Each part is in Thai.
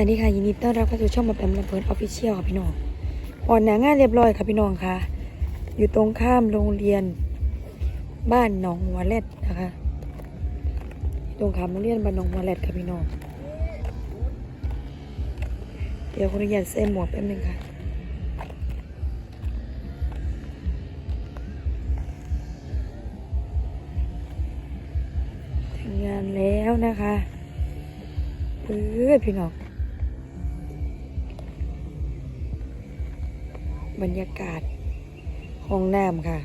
วัสดีค่ะยินดีต้อนรับเข้าสู่ช่องแบบแอมลำเพลินออฟฟิเชียลค่ะพี่น้องอ่อนหนางานเรียบร้อยค่ะพี่น้องค่ะ อยู่ตรงข้ามโรงเรียน บ้านหนองหัวเล็ดนะคะตรงข้ามโรงเรียนบ้านหนองหัวเล็ดค่ะพี่น้องเดี๋ยวขออนุญาตใส่หมวกแป๊บนึงค่ะถึงงานแล้วนะคะเออพี่น้อง บรรยากาศห้องน้ำค่ะ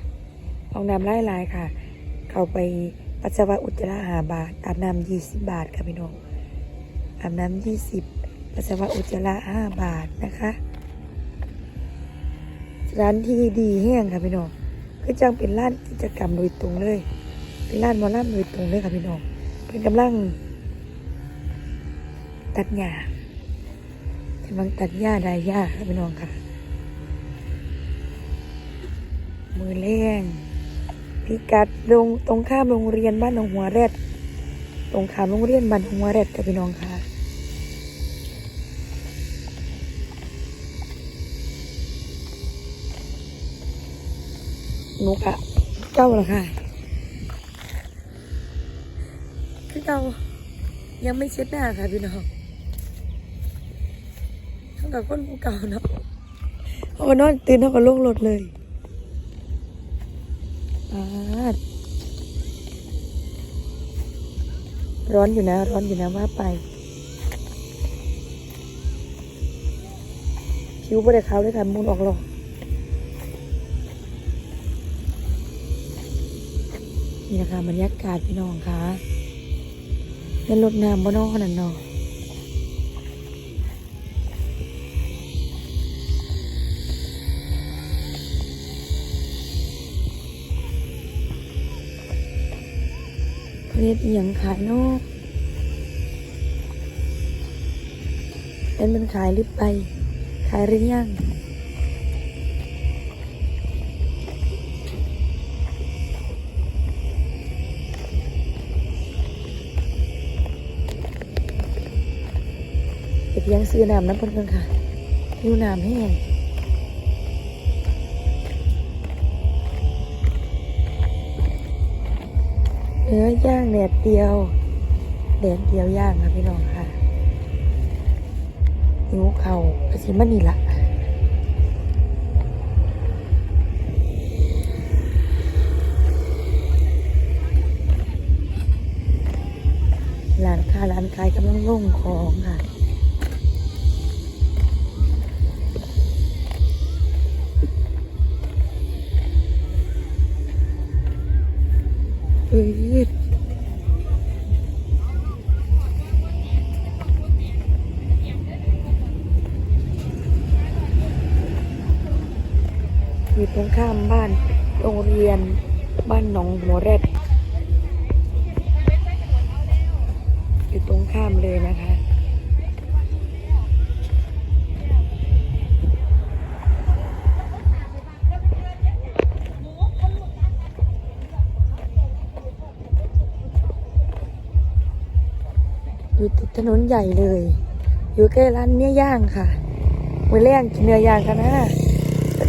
ห้องน้ำหลายๆค่ะ เข้าไปปัสสาวะอุจจาระหาบาท อาบน้ำยี่สิบบาทค่ะพี่น้อง อาบน้ำยี่สิบปัสสาวะอุจจาระห้าบาทนะคะ ร้านที่ดีแห้งค่ะพี่น้อง คือจังเป็นร้านกิจกรรมโดยตรงเลย เป็นร้านมอลำโดยตรงเลยค่ะพี่น้อง เป็นกำลัง ตัดหญ้ากำลังตัดหญ้าได้หญ้าค่ะพี่น้องค่ะ มือแรงพิกัดลงตรงข้ามโรงเรียนบ้านหนองหัวแรด ตรงข้ามโรงเรียนบ้านหนองหัวแรดค่ะพี่น้องค่ะนูกะเจ้าหรอค่ะคือเจ้ายังไม่เช็ดหน้าค่ะพี่น้องเท่ากับคนเก่าเนาะเขาก็นอนตื่นเท่ากับลงรถเลย ร้อนอยู่นะ ร้อนอยู่นะว่าไป ผิวบริขาวเลยค่ะมูนออกหลอกนี่นะคะบรรยากาศพี่น้องคะเป็นรถน้ำบนนอกนั่นเนาะ เรียกอหย่างขายนอกเป็นมันขายหรือไป ขายหรือยังเก็บยังซื้อน้ำน้ำเพิ่นกันค่ะหิวน้ำแห้ง เนื้อย่างแดดเดียวแดดเดียวย่างค่ะพี่น้องค่ะหิวเข่ากระสิมันนี่ละร้านค้าร้านขายกำลังลงของค่ะ รงข้ามบ้านโรงเรียนบ้านหนองหัวแรดอยู่ตรงข้ามเลยนะคะ อยู่ติดถนนใหญ่เลย อยู่ใกล้ร้านเนื้อย่างค่ะมือแรงกินเนื้อย่างกันนะ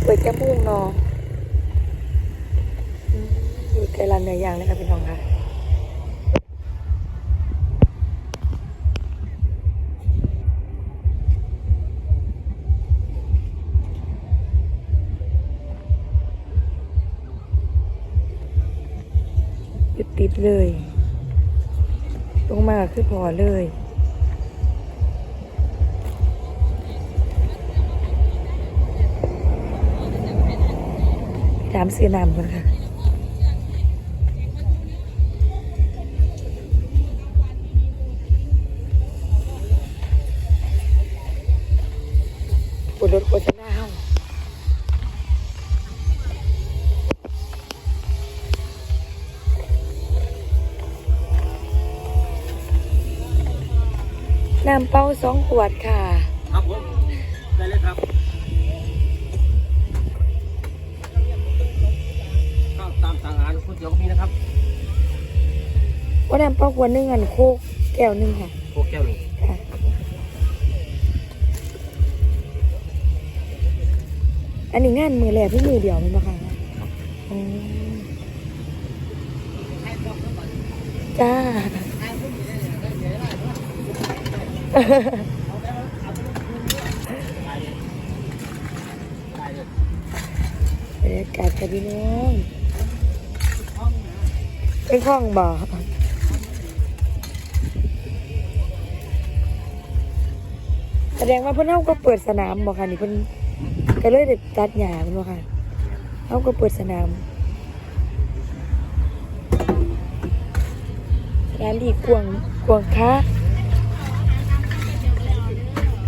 เปิดจมูกเนอะอืมอ ใกล้ร้านเนื้อย่างเลยค่ะพี่น้องค่ะติดเลยตรงมาคือพอเลยถามซื้อน้ำก่อนค่ะ รถโฆษณาเฮาน้ำเป้าสองขวดค่ะ ครับผมได้เลยครับข้าวตามสั่งอาหารก๋วยเตี๋ยวก็มีนะครับว่าน้ำเป้าขวดหนึ่งอันโคกแก้วหนึ่งค่ะ โคกแก้วหนึ่ง อันนี้งานมือแรกเพิ่งมือเดียวมันบ่ค่ะอ๋อจ้า บรรยากาศกับพี่น้องเป็นห้องบ่แสดงว่าเพื่อนเฮาก็เปิดสนามบ่ค่ะนี่เพิ่น ก็เลยได้ตัดหญ้าเพิ่นบ่ค่ะเฮาก็เปิดสนามสนามที่กวางกวางคะ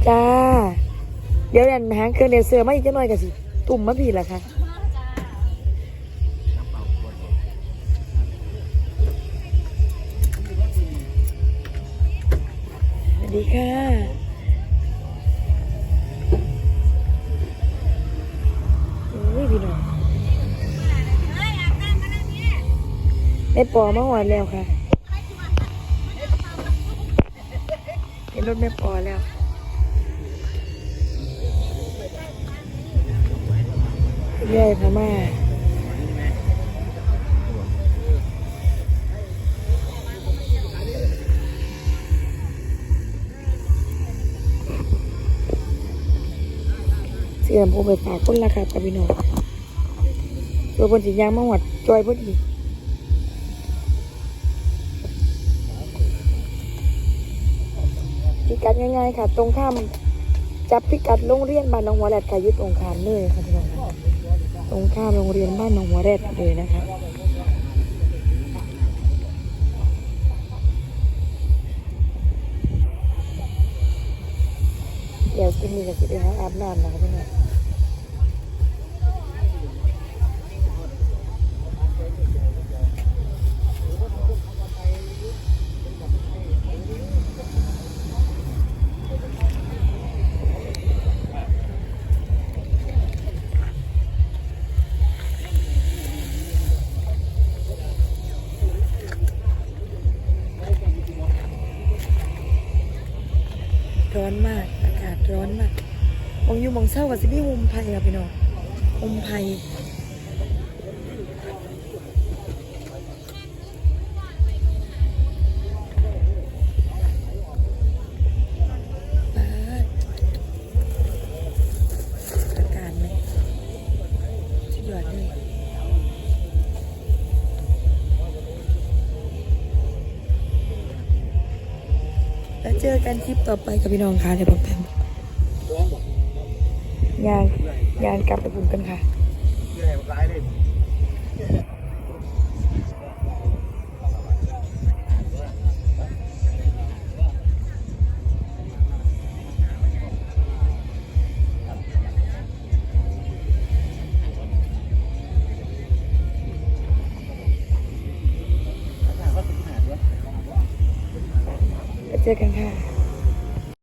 จ้า เดี๋ยวดันหางเครื่องเดเซอร์มาอีกจักหน่อยก็สิ ตุ่มมาพี่ละค่ะสวัสดีค่ะ แม่ปอมาหวานแล้วค่ะเห็นรถแม่ปอแล้วเรื่อยพม่าเสื่อมโอไปฝากคนละครับกับพี่น้องตัวบนสียางมาหวัดจอยพอดี พิกัดง่ายๆค่ะ ตรงข้ามจับพิกัดโรงเรียนบ้านหนองหัวแรดค่ะยึดองคามเลยค่ะพี่น้องค่ะตรงข้ามโรงเรียนบ้านหนองหัวแรดเลยนะคะเดี๋ยวกินมีกับสิไปหาอาบน้ำนะคะพี่น้อง ร้อนมาก อากาศร้อนมากมองอยู่มองเศร้ากับสิพี่หุมไผ่ค่ะพี่น้องหุมไผ่ แล้วเจอกันคลิปต่อไปกับพี่น้องค่ะเดี๋ยวผมแปมยางยางกลับไปบุญกันค่ะ เจอกันค่ะ